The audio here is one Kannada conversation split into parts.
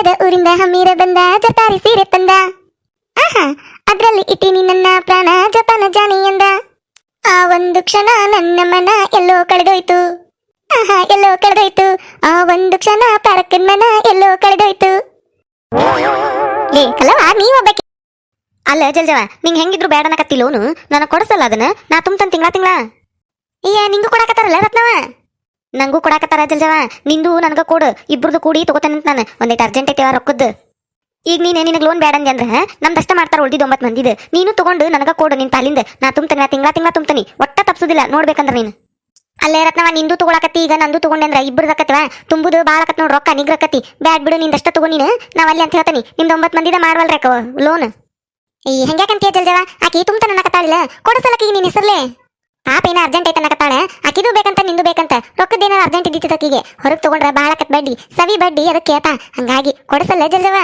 ಪಕ್ಕದ ಊರಿಂದ ಹಮ್ಮೀರ ಬಂದ ಜಪಾರಿ ಸೀರೆ ತಂದ. ಆಹಾ, ಅದ್ರಲ್ಲಿ ಇಟ್ಟಿನಿ ನನ್ನ ಪ್ರಾಣ, ಜಪಾನ ಜಾನಿ ಎಂದ. ಆ ಒಂದು ಕ್ಷಣ ನನ್ನ ಮನ ಎಲ್ಲೋ ಕಳೆದೋಯ್ತು. ಆಹಾ, ಎಲ್ಲೋ ಕಳೆದೋಯ್ತು. ಆ ಒಂದು ಕ್ಷಣ ಪರಕ್ಕನ್ ಮನ ಎಲ್ಲೋ ಕಳೆದೋಯ್ತು. ಲೇ ಕಲವ ಅಲ್ಲ ಜಲ್ಜವ ನಿಂಗೆ ಹೆಂಗಿದ್ರು ಬೇಡ ಅನ್ನಕತ್ತಿಲ್ಲೋನು ನನಗೆ ಕೊಡಿಸಲ್ಲ ಅದನ್ನ. ನಾ ತುಂಬ ತಿಂಗಳ ತಿಂಗಳ. ಏ ನಿಂಗೂ ಕೊಡಾಕತ್ತಾರಲ್ಲ ರತ್ನವ ನಂಗೂ ಕೊಡಾಕತ್ತಾರ ಜಲ್ಜವ? ನಿಂದು ನನಗ ಕೊಡು. ಇಬ್ಬರದು ಕೂಡಿ ತಗೋತಾನೆ ನಾನು. ಒಂದೈತೆ ಅರ್ಜೆಂಟ್ ಐತಿ ರೊಕ್ಕದ್ದು. ಈಗ ನೀನೇ ನಿನಗೆ ಲೋನ್ ಬೇಡ ಅಂದ್ರೆ ಅಂದ್ರೆ ನಮ್ದಷ್ಟ ಮಾಡ್ತಾರ ಉಳ್ದಿದ್ದು ಒಂಬತ್ತು ಮಂದಿದು. ನೀನು ತಗೊಂಡು ನನಗ ಕೊಡು ನಿನ್ನ ಪಾಲಿಂದ. ನಾ ತುಂಬ್ತೇನೆ ತಿಂಗಳ ತಿಂಗಳ ತುಂಬ್ತೀನಿ. ಒಟ್ಟ ತಪ್ಸುದಿಲ್ಲ, ನೋಡ್ಬೇಕಂದ್ರೆ ನೀನು. ಅಲ್ಲೇ ರತ್ನವ, ನಿಂದು ತಗೊಳಕತ್ತಿ. ಈಗ ನಂದು ತಗೊಂಡೆ ಅಂದ್ರ ಇಬ್ಬರದಕ್ಕತ್ವ ತುಂಬುದು ಭಾಳ ಆಕತ್ ನೋಡ್ರಿ ರೊಕ್ಕ ನಿಗ್ರಕತ್ತಿ ಬ್ಯಾಡ್ ಬಿಡು ನಿಂದಷ್ಟ ತಗೋ ನೀನು. ನಾವು ಅಲ್ಲಿ ಅಂತ ಹೇಳ್ತೀನಿ. ನಿಮ್ದು ಒಂಬತ್ತು ಮಂದಿದ ಮಾಡ್ವಲ್ರಿ ಅಕ್ಕ ಲೋನ್ ಈ ಹೆಂಗ್ಯಾಕಂತೀಯ ಜಲ್ಜವ? ಆಕಿ ತುಂಬತನ ಅನ್ನಕತ್ತಾಳಿಲ್ಲ. ಕೊಡಸಲಕ್ಕೀಗ ನಿನ್ ಹೆಸರ್ಲೆ. ಪಾಪ ಅರ್ಜೆಂಟ್ ಐತೆ ಅನ್ನಕತ್ತಾಳೆ ಆಕಿದು ಬೇಕಂತ ನಿಂದು ಬೇಕಂತ. ರೊಕ್ಕದ ಏನಾರ ಅರ್ಜೆಂಟ್ ಇದ್ದಿತ್ತು ಅಕ್ಕಿಗೆ ಹೊರಗೆ ತಗೊಂಡ್ರೆ ಭಾಳ ಕತ್ ಬಡ್ಡಿ. ಸವಿ ಬಡ್ಡಿ ಅದಕ್ಕೆ ಆತ ಹಂಗಾಗಿ ಕೊಡಸಲ್ಲ ಜಲ್ಜವ?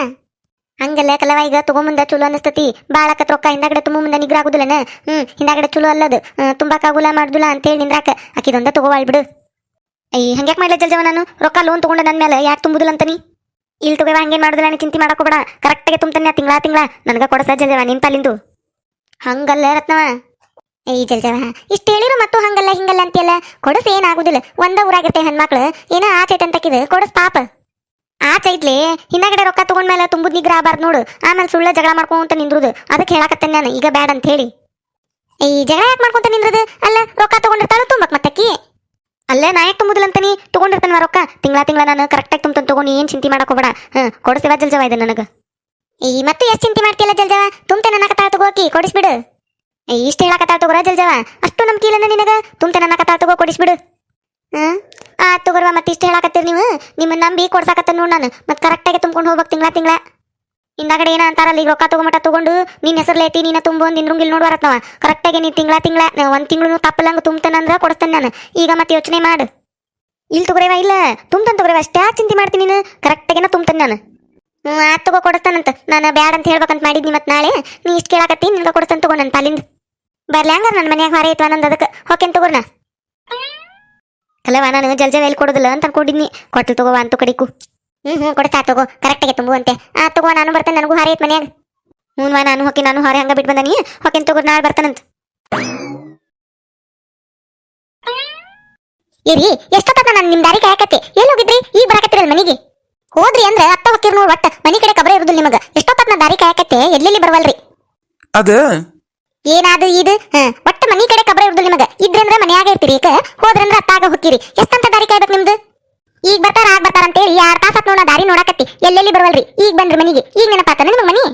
ಹಂಗಲ್ಲ ಕಲವ ಈಗ ತಗೊಂಬಂದ ಚಲೋ ಅನಿಸ್ತತಿ. ಭಾಳ ಕತ್ ರೊಕ್ಕ ಹಿಂದಾಗಡೆ ತುಂಬ ಮುಂದೆ ನಿಗ್ರ ಆಗುದಿಲ್ಲನ? ಹ್ಮ್, ಹಿಂದಾಗಡೆ ಚಲೋ ಅಲ್ಲದು. ತುಂಬಾಕಾಗುಲ್ಲ ಮಾಡುದಿಲ್ಲ ಅಂತೇಳಿ ನಿಂದ್ರಾಕ. ಅಕ್ಕಿದೊಂದ ತಗೋವಾಳ್ ಬಿಡು. ಅಯ್ಯ ಹಂಗ್ಯಾಕ್ ಮಾಡ್ಲ ಜಲ್ಜವ ನಾನು? ರೊಕ್ಕ ಲೋನ್ ತಗೊಂಡ ನನ್ ಮೇಲೆ ಯಾಕೆ ತುಂಬುದಿಲ್ಲ ಅಂತನಿ ಇಲ್ಲಿ ತಗೋವ ಹಂಗೇನ್ ಮಾಡುದಿಲ್ಲ, ನೀ ಚಿಂತೆ ಮಾಡಕೋಬೇಡ ಕರೆಕ್ಟಾಗಿ ತುಂಬ್ತಾನೆ ತಿಂಗಳ ತಿಂಗಳ. ನನಗೆ ಕೊಡಸ ಜಲ್ಜವ ನಿನ್ ಹಂಗಲ್ಲ ರತ್ನವ. ಏಯ್ ಜಲ್ಜವ ಇಷ್ಟು ಹೇಳಿರು ಮತ್ತು ಹಂಗಲ್ಲ, ಹಿಂಗಲ್ಲ ಅಂತೀಯಲ್ಲ? ಕೊಡಸ್ ಏನಾಗುದಿಲ್ಲ. ಒಂದ ಊರಾಗಿರ್ತೇವೆ ಹೆಣ್ಮಕ್ಳು, ಏನೋ ಆಚೆ ಅಂತಕಿದ್ ಕೊಡಸ್ ಪಾಪ. ಆಚೆ ಐತ್ಲಿ, ಹಿಂದಾಗಡೆ ರೊಕ್ಕ ತಗೊಂಡ್ಮೇಲೆ ತುಂಬುದ್ ನಿಗ್ರ ಆಬಾರ್ದು ನೋಡು. ಆಮೇಲೆ ಸುಳ್ಳ ಜಗಳ ಮಾಡ್ಕೊಂತ ನಿಂದ್ರುದು. ಅದಕ್ಕೆ ಹೇಳಕತ್ತೇನೆ ನಾನು, ಈಗ ಬ್ಯಾಡ್ ಅಂತ ಹೇಳಿ. ಈ ಜಗಳ ಯಾಕೆ ಮಾಡ್ಕೊಂತ ನಿಂದ್ರದು? ಅಲ್ಲ, ರೊಕ್ಕ ತಗೊಂಡಿರ್ತಾಳು, ತುಂಬಕ್ ಮತ್ತಕ್ಕಿ ಅಲ್ಲ, ನಾ ಯಾಕೆ ತುಂಬುದಿಲ್ಲ ಅಂತಾನಿ? ತಗೊಂಡಿರ್ತಾನ ರೊಕ್ಕ? ತಿಂಗಳ ತಿಂಗಳ ನಾನು ಕರೆಕ್ಟಾಗಿ ತುಂಬ ತಗೊಂಡು ಏನ್ ಚಿಂತೆ ಮಾಡಕೋಬೇಡ ಹ್ಮ್ ಕೊಡಸಿವ ಜಲ್ಜವ ಇದೆ ನನಗ. ಈ ಮತ್ತೆ ಎಷ್ಟು ಚಿಂತೆ ಮಾಡ್ತಿಲ್ಲ ಜಲ್ಜವ ತುಂಬ್ತೇನೆ ನನ್ನ ಕತಾಳ ತಗೋಕಿ ಕೊಡಿಸ್ಬಿಡು ಇಷ್ಟ ಹೇಳಕತ್ತಾಳ ತಗೋರ ಜಲ್ಜವ ಅಷ್ಟು ನಂಬಿಕಿಲ್ಲ ನಿನಗ? ತುಂಬ್ತೆ ನನ್ನ ಕತಾಳ ತಗೋ ಕೊಡಿಸ್ಬಿಡು. ಹಾ ಆ, ತಗೋರ್ವ, ಮತ್ತೆ ಇಷ್ಟ ಹೇಳಕತ್ತೀರಿ ನೀವು? ನಿಮ್ಮ ನಂಬಿ ಕೊಡ್ಸಾಕತ್ತ ನೋಡ್ ನಾನು. ಮತ್ತೆ ಕರೆಕ್ಟಾಗಿ ತುಂಬ್ಕೊಂಡು ಹೋಗ್ಬೇಕು ತಿಂಗಳ ತಿಂಗಳ. ಹಿಂದಾಗಡೆ ಏನ ಅಂತಾರಲ್ಲ ಈಗ ರೊಕ್ಕ ತಗೊಂಮಟ ತಗೊಂಡು ನಿನ್ನ ಹೆಸರು ಐತಿ, ನೀನ ತುಂಬ ಒಂದು ಇಂದ್ರಂಗಿಲ್ ನೋಡ್ಬಾರತ್ನವ ಕರೆಕ್ಟಾಗಿ ನೀ ತಿಂಗಳ ತಿಂಗಳ ಒಂದು ತಿಂಗಳು ತಪ್ಪಲಂಗ ತುಂಬ್ತಾನೆ ಅಂದ್ರೆ ಕೊಡಿಸ್ತೇನೆ ನಾನು. ಈಗ ಮತ್ತೆ ಯೋಚನೆ ಮಾಡು. ಇಲ್ಲಿ ತಗೋರೇವ, ಇಲ್ಲ. ತುಂಬ್ತಾನೆ ತಗೋರೇವ, ಅಷ್ಟೇ ಚಿಂತೆ ಮಾಡ್ತೀನಿ ನೀನು? ಕರೆಕ್ಟಾಗಿನ ತುಂಬ್ತಾನೆ ನಾನು. ಹ್ಞೂ ಆತ್ ತಗೋ ಕೊಡ್ತಾನಂತ ನಾನು ಬ್ಯಾಡ ಅಂತ ಹೇಳ್ಬೇಕಂತ ಮಾಡಿದ್ನಿ ಮತ್ತೆ ನಾಳೆ. ನೀ ಇಷ್ಟು ಕೇಳಾಕತ್ತಿ, ನಿನ್ಗೆ ಕೊಡಿಸ್ತಾನೆ ತಗೋ ನನ್ನ ಪಾಲಿಂದ. ಬರ್ಲಿ ಹಂಗಾರ ನನ್ನ ಮನ್ಯಾಗ ಹೊರ ಐತ್ವ ನಂದು ಅದಕ್ಕೆ ಹೋಕೇನ್ ತಗೋರ್ನ? ಅಲ್ಲವ ನಾನು ಜಲ್ಜ ಎಲ್ಲಿ ಕೊಡೋದಿಲ್ಲ ಅಂತ ಅನ್ಕೊಂಡಿದ್ನಿ. ಕೊಟ್ಟು ತಗೋವಾ ಅಂತ ಕಡಿಕು ಹ್ಞೂ ಹ್ಞೂ ಕೊಡ್ತಾ ತಗೋ. ಕರೆಕ್ಟಾಗಿ ತುಂಬುವಂತೆ. ಆ, ತಗೋ, ನಾನು ಬರ್ತೇನೆ, ನನಗೂ ಹಾರಿ ಐತ್ ಮನ್ಯಾಗ. ಹ್ಞೂ ನಾನು ಹೋಗಿ ನಾನು ಹೊರ ಹಂಗ ಬಿಟ್ಟು ಬಂದನಿ. ಹೋಕೇನ್ ತಗೋ, ನಾಳೆ ಬರ್ತಾನಂತ. ಇರಿ ಎಷ್ಟೊತ್ತ ನಾನು ನಿಮ್ ದಾರಿ ಕಾಯಕತ್ತಿ? ಎಲ್ಲಿ ಹೋಗಿದ್ರಿ? ಈಗ ಬರಾಕತ್ತಿರಲ್ಲ ಮನೆಗೆ? ಹೋದ್ರಿ ಅಂದ್ರೆ ಅತ್ತ ಹೋಗ್ತಿರ್ ನೋಡ್ ಒಟ್ಟ. ಮನೆ ಕಡೆ ಕಬರ ಇರುದಿಲ್ಲ ನಿಮಗ. ಎಷ್ಟೊತ್ತ ನಾ ದಾರಿ ಕಾಯಕತ್ತೆ? ಎಲ್ಲೆಲ್ಲಿ ಬರವಲ್ರಿ? ಅದ ಏನಾದು ಇದು? ಒಟ್ಟ ಮನಿ ಕಡೆ ಕಬರ ಇರುದಿಲ್ಲ ನಿಮಗ. ಇದ್ರಂದ್ರ ಮನ್ಯಾಗ ಇರ್ತೀರಿ. ಈಗ ಹೋದ್ರಂದ್ರ ಅತ್ತಾಗ ಹೋಗ್ತೀರಿ. ಎಷ್ಟಂತ ದಾರಿ ಕಾಯ್ಬೇಕು ನಿಮ್ದು? ಈಗ ಬರ್ತಾರ ಆಗ ಬರ್ತಾರ ಅಂತೇಳಿ ಯಾರ್ ತಾಸ ನೋಡ ದಾರಿ ನೋಡಾಕತ್ತಿ. ಎಲ್ಲೆಲ್ಲಿ ಬರವಲ್ರಿ? ಈಗ ಬಂದ್ರಿ ಮನಿಗೆ. ಈಗ ನೆನಪಾತನ ನಿಮಗೆ ಮನಿ?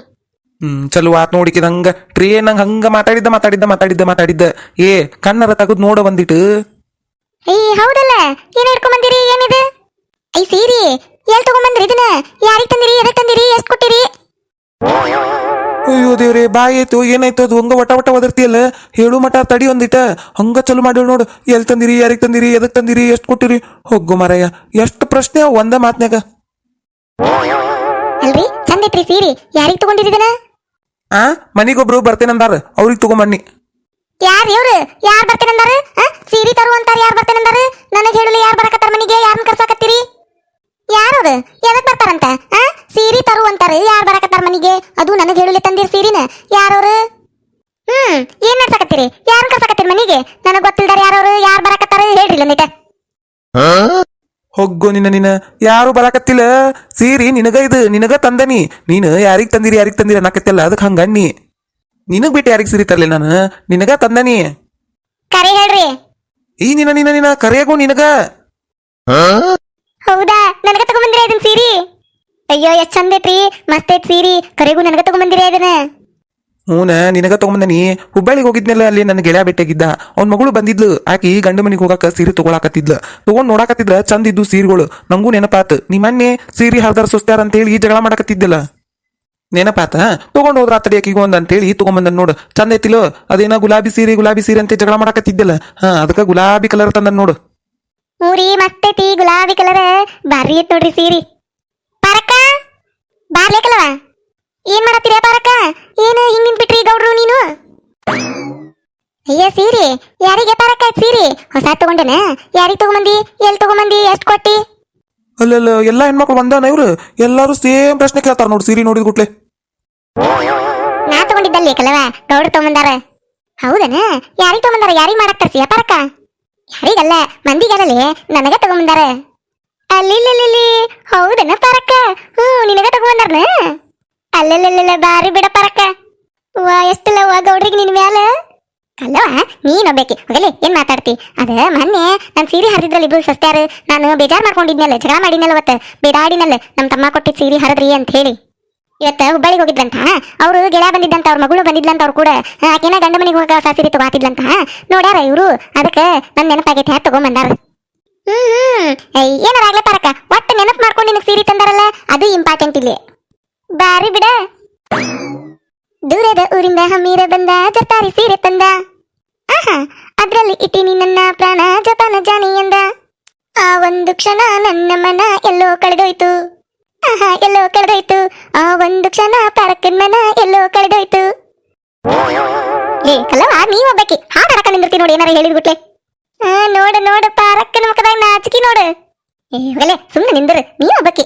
ಹ್ಮ್ ಚಲೋ ಆತ್ ನೋಡಿಕಿದಂಗ ಟ್ರೇನ್ ಹಂಗ ಹಂಗ ಮಾತಾಡಿದ್ದ ಮಾತಾಡಿದ್ದ ಮಾತಾಡಿದ್ದ ಮಾತಾಡಿದ್ದ. ಏ ಕಣ್ಣರ ತಗದ್ ನೋಡ ಬಂದಿಟ್ಟು. ಏ ಹೌದಲ್ಲ. ಏನ್ ಹಿಡ್ಕೊಂಡ್ ಬಂದಿರಿ ಏನಿದು? ಐ ಸೀರಿ. ಎಲ್ ತಗೊಂಬಂದ್ರಿ ಇದನ್ನ? ಯಾರಿಗ್ ತಂದಿರಿ ಎದಕ್ ತಂದಿರಿ ಎಷ್ಟ್ ಕೊಟ್ಟಿರಿ? ಅಯ್ಯೋ ದೇವ್ರೆ ಬಾಯ್ ಆಯ್ತು ಏನಾಯ್ತು ಅದು ಹಂಗ ವಟ ವಟ ಒದರ್ತಿಯಲ್ಲ ಹೇಳು ಮಠ ತಡಿ ಒಂದಿಟ. ಹಂಗ ಚಲೋ ಮಾಡಿ ನೋಡು. ಎಲ್ ತಂದಿರಿ ಯಾರಿಗ್ ತಂದಿರಿ ಎದಕ್ ತಂದಿರಿ ಎಷ್ಟು ಕೊಟ್ಟಿರಿ? ಹೋಗು ಮಾರಾಯ. ಎಷ್ಟು ಪ್ರಶ್ನೆ ಒಂದ ಮಾತ್ನ್ಯಾಗ. ಅಲ್ರಿ ಚಂದ ಐತ್ರಿ ಸೀರಿ. ಯಾರಿಗ್ ಆ ಮನಿಗೊಬ್ರು ಬರ್ತೇನಂದಾರ ಅವ್ರಿಗೆ ತಗೊಂಬನ್ನಿ. ಯಾರ್ ಇವ್ರು? ಯಾರ್ ಬರ್ತೇನಂದಾರ? ಸೀರಿ ತರು ಅಂತಾರ ಯಾರ್ ಬರ್ತೇನಂದಾರ? ನನಗೆ ಹೇಳಲಿ ಯಾರ್ ಬರಕತ್ತಾರ ಮನಿಗೆ? ಯಾರನ್ನ ಕರ್ಸಾಕತ್ತೀರಿ? ಯಾರವ್ರು? ಎದಕ್ ಬರ್ತಾರಂತ? ಆ? ಸೀರಿ ತರು ಅಂತಾರೆ. ಯಾರು ಬರಕತ್ತಾರ ಮನಿಗೆ? ಅದು ನನಗೆ ಹೇಳಲಿ ತಂದಿರ್ ಸೀರಿನ. ಯಾರವ್ರು? ಹ್ಮ್ ಏನ್ ನಡ್ಸಕತ್ತೀರಿ? ಯಾರು ಕರ್ಸಕತ್ತೀರಿ ಮನಿಗೆ? ನನಗ್ ಗೊತ್ತಿಲ್ದಾರ ಯಾರವ್ರು? ಯಾರು ಬರಕತ್ತಾರ ಹೇಳ್ರಿ ಒಂದಿಟ ಹೊಗ್ಗು ನಿನ್ನ ನಿನ್ನ ಯಾರು ಬರಕತ್ತಿಲ್ಲ? ಸೀರಿ ನಿನಗ ಇದು ನಿನಗ ತಂದನಿ. ನೀನು ಯಾರಿಗ್ ತಂದಿರಿ ಯಾರಿಗ್ ತಂದಿರಿ ಅನ್ನಕತ್ತಿಲ್ಲ. ಅದಕ್ಕೆ ಹಂಗಣ್ಣಿ ನಿನಗ್ ಬಿಟ್ಟು ಯಾರಿಗ್ ಸೀರಿ ತರ್ಲಿ ನಾನು? ನಿನಗ ತಂದನಿ. ಕರೆ ಹೇಳ್ರಿ. ಈ ನಿನ್ನ ನಿನ್ನ ನಿನ್ನ ಕರೆಯಾಗು ನಿನಗ. ಹೌದಾ? ನನಗ ತಗೊಂಬಂದಿರಿ ಇದನ್ನ ಸೀರಿ? ಅಯ್ಯೋ, ಎಷ್ಟ್ ಚಂದ ಐತ್ರಿ. ಮಸ್ತ್ ಐತ್ ಸೀರಿ. ಕರೆಗೂ ನನಗ ತಗೊಂಬಂದಿರಿ ಇದನ್ನ. ಹ್ಞೂನ ನಿನಗ ತಗೊಂಬಂದನಿ. ಹುಬ್ಬಳ್ಳಿಗೆ ಹೋಗಿದ್ನಲ್ಲ ಅಲ್ಲಿ ನನ್ನ ಗೆಳೆಯ ಬಿಟ್ಟಾಗಿದ್ದ ಅವ್ನ ಮಗಳು ಬಂದಿದ್ಲು. ಆಕಿ ಗಂಡ ಮನಿಗೆ ಹೋಗಾಕ ಸೀರೆ ತಗೊಳಕತ್ತಿದ್ಲು. ತಗೊಂಡ್ ನೋಡಾಕತ್ತಿದ್ರ ಚಂದ ಇದ್ದು ಸೀರೆಗಳು. ನಂಗೂ ನೆನಪಾತ್. ನೀ ಮೊನ್ನೆ ಸೀರೆ ಹರ್ದಾರ ಸುಸ್ತಾರ ಅಂತೇಳಿ ಜಗಳ ಮಾಡಕತ್ತಿದ್ದಿಲ್ಲ. ನೆನಪಾತ? ತಗೊಂಡ್ ಹೋದ್ರ ಆತಡಿ ಆಕಿಗೂ ಒಂದ್ ಅಂತೇಳಿ ತಗೊಂಬಂದನ್ ನೋಡು. ಚಂದ ಐತಿಲೋ ಅದೇನ ಗುಲಾಬಿ ಸೀರೆ ಗುಲಾಬಿ ಸೀರೆ ಅಂತ ಜಗಳ ಮಾಡಕತ್ತಿದ್ದಿಲ್ಲ. ಹಾ, ಅದಕ್ಕ ಗುಲಾಬಿ ಕಲರ್ ತಂದನ್ ನೋಡು. ಊರಿ ಮಸ್ತ್ ಐತಿ ಗುಲಾಬಿ ಕಲರ್ ಬಾರಿ ಐತ್ ನೋಡ್ರಿ ಸೀರಿ. ಪಾರಕ್ಕ ಬಾರ್ಲೇಕಲವ? ಏನ್ ಮಾಡತ್ತೀರ ಪಾರಕ್ಕ? ಏನು ಹಿಂಗ್ ನಿಂತ್ಬಿಟ್ರಿ ಗೌಡ್ರು ನೀನು? ಅಯ್ಯ ಸೀರಿ ಯಾರಿಗೆ ಪಾರಕ್ಕ ಸೀರಿ? ಹೊಸ ತಗೊಂಡೇನ? ಯಾರಿಗ್ ತಗೊಂಬಂದಿ? ಎಲ್ ತಗೊಂಬಂದಿ? ಎಷ್ಟ್ ಕೊಟ್ಟಿ? ಅಲ್ಲಲ್ಲ ಎಲ್ಲಾ ಹೆಣ್ಮಕ್ಳು ಬಂದಾನ ಇವ್ರು? ಎಲ್ಲಾರು ಸೇಮ್ ಪ್ರಶ್ನೆ ಕೇಳ್ತಾರ ನೋಡಿ ಸೀರಿ ನೋಡಿದ ಗುಟ್ಲೆ ನಾ ತಗೊಂಡಿದ್ದಲ್ಲಿ ಕಲವ ಗೌಡ್ರು ತಗೊಂಬಂದಾರ. ಹೌದನ? ಯಾರಿಗ್ ತಗೊಂಬಂದಾರ? ಯಾರಿಗ್ ಮಾಡಕ್ ತರ್ಸಿಯ ಪರಕ ಯಾರಿಗಲ್ಲ ಮಂದಿಗಲ್ಲಲಿ ನನಗ ತಗೊಂಬಂದಾರ. ಅಲ್ಲಿ ಹೌದನ ಪರಕ ಹ್ಞೂ, ನಿನಗ ತಗೊಂಬಂದಾರನ? ಅಲ್ಲೆಲ್ಲ ಬಾರಿ ಬಿಡ ಪರಕ ವಾ, ಎಷ್ಟಲ್ಲ ವಾ, ಗೌಡ್ರಿಗೆ ನಿನ್ ಮ್ಯಾಲ. ಅಲ್ಲವ ನೀನ್ ಒಬ್ಬೇಕಿ. ಹೋಗಲಿ, ಏನ್ ಮಾತಾಡ್ತಿ? ಅದ ಮೊನ್ನೆ ನನ್ ಸೀರೆ ಹರಿದ್ರಲ್ಲಿ ಇಬ್ರು ಸಸ್ತ್ಯಾರ, ನಾನು ಬೇಜಾರ್ ಮಾಡ್ಕೊಂಡಿದ್ನಲ್ಲ, ಜಗಳ ಮಾಡಿದ್ನಲ್ಲ ಅವತ್ತ ಬೇಡಾಡಿನಲ್ಲ ನಮ್ಮ ತಮ್ಮ ಕೊಟ್ಟಿದ್ ಸೀರೆ ಹರಿದ್ರಿ ಅಂತ ಹೇಳಿ. ಇವತ್ತ ಹುಬ್ಬಳ್ಳಿಗೆ ಹೋಗಿದ್ರಂತ ಅವರು ಗೆಳೆಯ ಬಂದಿದ್ದಂತ ಅವ್ರ ಮಗಳು ಬಂದಿದ್ಲಂತ ಅವ್ರು ಕೂಡ ಆಕೆನ ಗಂಡ ಮನೆಗೆ ಹೋಗ ಸಾಸಿರಿ ತಗೋತಿದ್ಲಂತ ನೋಡ್ಯಾರ ಇವರು? ಅದಕ್ಕೆ ನನ್ ನೆನಪಾಗೈತೆ ತಗೊಂಬಂದಾರ ಹ್ಮ್ ಹ್ಮ್. ಏಯ್, ಏನಾರ ಆಗ್ಲೇ ಪಾರಕ ಒಟ್ಟು ನೆನಪು ಮಾಡ್ಕೊಂಡು ನಿನಗೆ ಸೀರೆ ತಂದಾರಲ್ಲ ಅದು ಇಂಪಾರ್ಟೆಂಟ್ ಇಲ್ಲಿ. ಬಾರಿ ಬಿಡ. ದೂರದ ಊರಿಂದ ಹಮ್ಮೀರ ಬಂದ ಜತಾರಿ ಸೀರೆ ತಂದ. ಆಹಾ ಅದ್ರಲ್ಲಿ ಇಟ್ಟಿನಿ ನನ್ನ ಪ್ರಾಣ ಜಪಾನ ಜಾನಿ ಎಂದ ಆ ಒಂದು ಕ್ಷಣ ನನ್ನ ಮನ ಎಲ್ಲೋ ಕಳೆದೋಯ್ತು. ಎಲ್ಲೋ ಕಳೆದೋಯ್ತು ಆ ಒಂದು ಕ್ಷಣ ಪರಕ್ಕನ್ ಮನ ಎಲ್ಲೋ ಕಳೆದೋಯ್ತು ಏ ಕಲ್ಲವ ನೀ ಒಬ್ಬಾಕಿ. ಹಾಡ್ ಹಾಡಕ ನಿಂದಿರ್ತಿ ನೋಡಿ, ಏನಾರ ಹೇಳಿದ್ಬಿಟ್ಲೆ ಆ, ನೋಡು ನೋಡು, ಪಾರಕ್ಕನ ಮುಖದಾಗ ನಾಚಿಕೆ ನೋಡು. ಏ, ಹೋಗಲೆ ಸುಮ್ಮನೆ ನಿಂದ್ರು. ನೀ ಒಬ್ಬಾಕಿ.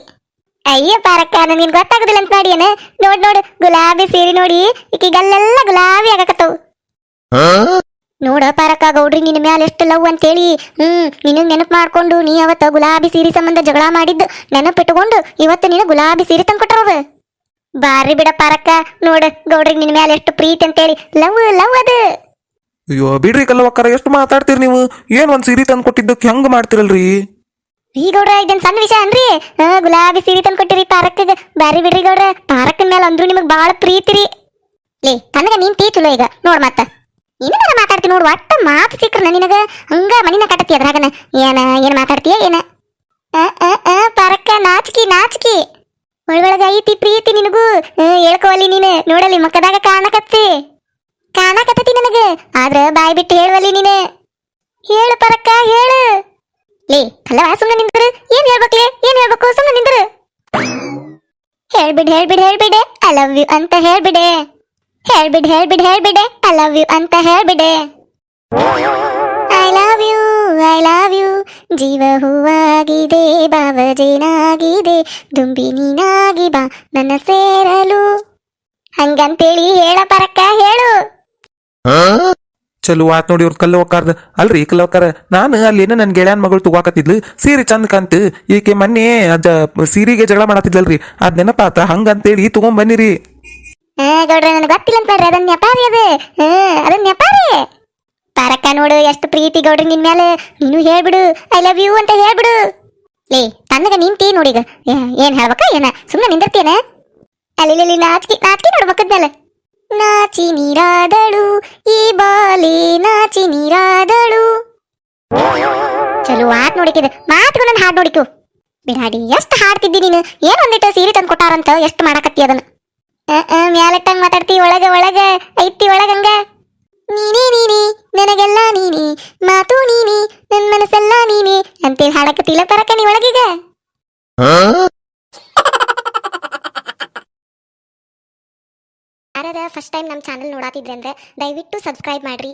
ಅಯ್ಯ, ಪಾರಕ್ಕ ನಿನ್ ಗೊತ್ತಾಗುದಿಲ್ಲ ಅಂತ ಮಾಡಿ ಏನ? ನೋಡ್, ನೋಡು, ಗುಲಾಬಿ ಸೀರೆ ನೋಡಿ, ಈಕಿಗಲ್ಲೆಲ್ಲ ಗುಲಾಬಿ ಆಗಕತ್ತವು. ನೋಡ ಪಾರಕ್ಕ ಗೌಡ್ರಿ ನಿನ್ನ ಮ್ಯಾಲ ಎಷ್ಟು ಲವ್ ಅಂತೇಳಿ. ಹ್ಮ್ ನಿನಗ್ ನೆನಪು ಮಾಡ್ಕೊಂಡು ನೀ ಅವತ್ತ ಗುಲಾಬಿ ಸೀರೆ ಸಂಬಂಧ ಜಗಳ ಮಾಡಿದ್ದು. ನೆನಪಿಟ್ಟುಕೊಂಡು ಇವತ್ತು ನೀನು ಗುಲಾಬಿ ಸೀರೆ ತಂದ್ಕೊಟ್ಟರವ ಬಾರಿ ಬಿಡ ಪಾರಕ್ಕ ನೋಡ ಗೌಡ್ರಿ ನಿನ್ನ ಮ್ಯಾಲ ಎಷ್ಟು ಪ್ರೀತಿ ಅಂತೇಳಿ. ಲವ್ ಲವ್ ಅದು. ಅಯ್ಯೋ ಬಿಡ್ರಿ ಕಲ್ಲವಕ್ಕರ ಎಷ್ಟು ಮಾತಾಡ್ತೀರಿ ನೀವು? ಏನ್ ಒಂದ್ ಸೀರೆ ತಂದು ಕೊಟ್ಟಿದ್ದಕ್ಕೆ ಹೆಂಗ್ ಮಾಡ್ತಿರಲ್ರಿ? ಈ ಗೌಡ್ರ ಇದನ್ ಸಣ್ಣ ವಿಷಯ ಅನ್ರಿ ಗುಲಾಬಿ ಸೀರೆ ತಂದ್ಕೊಟ್ಟಿರಿ ಪಾರಕ್ಕಗ. ಬಾರಿ ಬಿಡ್ರಿ ಗೌಡ್ರ ಪಾರಕ್ಕನ ಮ್ಯಾಲ ಅಂದ್ರು ನಿಮಗ್ ಬಾಳ ಪ್ರೀತಿ ರೀ ಲೇ ತನಗ ನೀನ್ ತೀ ಚಲೋ ಈಗ. ನೋಡ್ ಮತ್ತ. ನಿನಗರ ಮಾತಾಡ್ತಿ ನೋಡು ಒಟ್ಟ ಮಾತು ಸಿಕ್ಕ್ರ ನಿನಗ. ಹಂಗ ಮನಿನ ಕಟ್ಟತಿ ಅದ್ರಾಗನ. ಏನ ಏನ್ ಮಾತಾಡ್ತೀಯ ಏನ? ಪಾರಕ್ಕ ನಾಚಿಕಿ ನಾಚಿಕಿ. ಒಳಗೊಳಗ ಐತಿ ಪ್ರೀತಿ ನಿನಗೂ. ಆ, ಹೇಳ್ಕೊವಲ್ಲಿ ನೀನು. ನೋಡಲಿ ಮಕ್ಕದಾಗ ಕಾಣಕತ್ತಿ. ಕಾಣಕತ್ತತಿ ನನಗ. ಆದ್ರ ಬಾಯಿ ಬಿಟ್ಟು ಹೇಳುವಲ್ಲಿ ನೀನು. ಹೇಳು ಪರಕ್ಕ ಹೇಳು. ಲೇ ಅಲ್ಲವಾ ಸುಮ್ಮನೆ ನಿಂದ್ರು. ಏನ್ ಹೇಳ್ಬೇಕ್ಲೆ ಏನ್ ಹೇಳ್ಬೇಕು? ಸುಮ್ಮನೆ ನಿಂದ್ರು. ಹೇಳ್ಬಿಡ್ ಹೇಳ್ಬಿಡ್ ಹೇಳ್ಬಿಡೆ. ಐ ಲವ್ ಯು ಅಂತ ಹೇಳ್ಬಿಡೆ. ಹೇಳ್ಬಿಡ್ ಹೇಳ್ಬಿಡ್, ಹೇಳ್ಬಿಡೆ. ಐ ಲವ್ ಯು ಅಂತ ಹೇಳ್ಬಿಡೆ. I love you I love you ಜೀವ ಹೂವಾಗಿದೆ ಬಾಬಜೇನಾಗಿದೆ ದುಂಬಿ ನೀನಾಗಿ ಬಾ, ನನ್ನ ಸೇರಲು. ಹಂಗಂತೇಳಿ ಹೇಳ ಪರಕ್ಕ, ಹೇಳು. ಚಲೋ ಆತ್ ನೋಡಿ ಇವ್ರ ಕಲ್ಲವಕ್ಕಾರ್ದ ಅಲ್ರಿ ಕಲ್ಲವಕ್ಕಾರ ನಾನು ಅಲ್ಲೇನ ನನ್ನ ಗೆಳೆಯನ್ ಮಗಳು ತಗೋಕತ್ತಿದ್ಲು. ಸೀರೆ ಚಂದ ಕಂತ, ಈಕೆ ಮೊನ್ನೆ ಅದ ಸೀರೆಗೆ ಜಗಳ ಮಾಡತ್ತಿದ್ಲಲ್ರಿ ಅದ್ ನೆನಪಾತ, ಹಂಗಂತೇಳಿ ತಗೊಂಡ್ ಬನ್ನಿರಿ ಆ, ಗೌಡ್ರ ನನಗೆ ಗೊತ್ತಿಲ್ಲ ಅಂತ ನೋಡ್ರಿ ಅದನ್ನ ನೆಪಾರಿ ಅದು. ಹಾ ಅದನ್ನ ಪಾರಕ್ಕ ನೋಡು ಎಷ್ಟು ಪ್ರೀತಿ ಗೌಡ್ರಿ ನಿನ್ ಮೇಲೆ ನೀನು ಹೇಳ್ಬಿಡು ಐ ಲವ್ ಯು ಅಂತ ಹೇಳ್ಬಿಡು. ಲೇ ತನ್ನಗ ನಿಂತಿ ನೋಡಿಗ ಏನ್ ಹೇಳ್ಬೇಕ ಏನ? ಸುಮ್ಮನೆ ನಿಂದಿರ್ತೇನೆ ಅಲ್ಲಿ ನಾಚಿಕೆ ನಾಚಿಕೆ ನೋಡು ಮಕ್ಕದ ಮೇಲೆ ನಾಚಿ ನೀರಾದಳು ಈ ಬಾಲಿ ನಾಚಿ ನೀರಾದಳು. ಚಲೋ ಆತ್ ನೋಡಿಕಿದ ಮಾತು ನನ್ನ ಹಾಡು ನೋಡಿಕು ಬಿಡಾಡಿ ಎಷ್ಟು ಹಾಡ್ತಿದ್ದಿ ನೀನು? ಏನ್ ಒಂದಿಟ್ಟು ಸೀರೆ ತಂದು ಕೊಟ್ಟಾರಂತ ಎಷ್ಟು ಮಾಡಕತ್ತಿ ಅದನ್ನ? ಮ್ಯಾಲಟ್ಟಂಗ್ ಮಾತಾಡ್ತಿ ಒಳಗ ಒಳಗ ಐತಿ ಒಳಗಂಗ ನೀನೇ ನೀನೇ ನನಗೆಲ್ಲ ನೀನೇ ಮಾತು ನೀನೇ ನನ್ ಮನಸ್ಸೆಲ್ಲ ನೀನೇ ಅಂತೇಳಿ ಹಾಡಕತ್ತಿಲ್ಲ ಪರಕ ನೀ ಒಳಗೀಗ? ಯಾರ ಫಸ್ಟ್ ಟೈಮ್ ನಮ್ಮ ಚಾನಲ್ ನೋಡಾತಿದ್ರೆ ಅಂದ್ರೆ ದಯವಿಟ್ಟು ಸಬ್ಸ್ಕ್ರೈಬ್ ಮಾಡ್ರಿ.